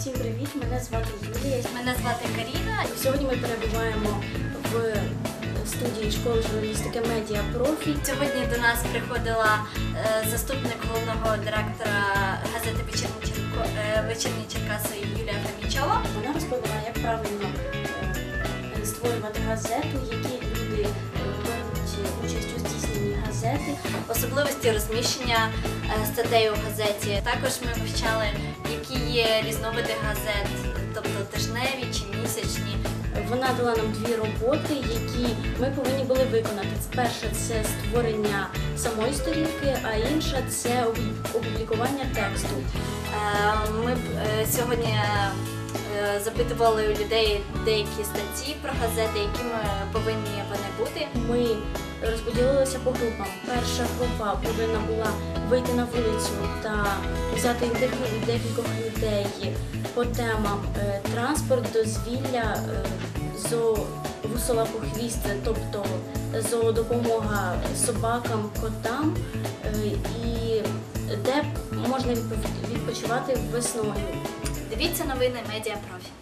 Всім привіт! Мене звати Юлія. Мене звати Каріна. І Сьогодні ми перебуваємо в студії школи журналістики Медіа Профі. Сьогодні до нас приходила е, заступник головного директора газети Вечірні, Черко... е, Черкаси Юлія Хамічова. Вона розповіла, як правильно е, створювати газету, які люди е, беруть участь у здійсненні газети. Особливості розміщення е, статей у газеті. Також ми вивчали, є різновиди газет, тобто тижневі чи місячні. Вона дала нам дві роботи, які ми повинні були виконати. Перша це створення самої сторінки, а інша це опублікування тексту. Е, Ми е, сьогодні е, запитували у людей деякі статті про газети, якими повинні вони бути. Ми розподілилися по групам. Перша група повинна була вийти на вулицю та взяти інтерв'ю декількох людей по темам е, транспорт, дозвілля, е, зоо вусолапохвіст, тобто зоодопомога собакам, котам е, і де можна відпочивати весною. Дивіться новини Медіа Профі.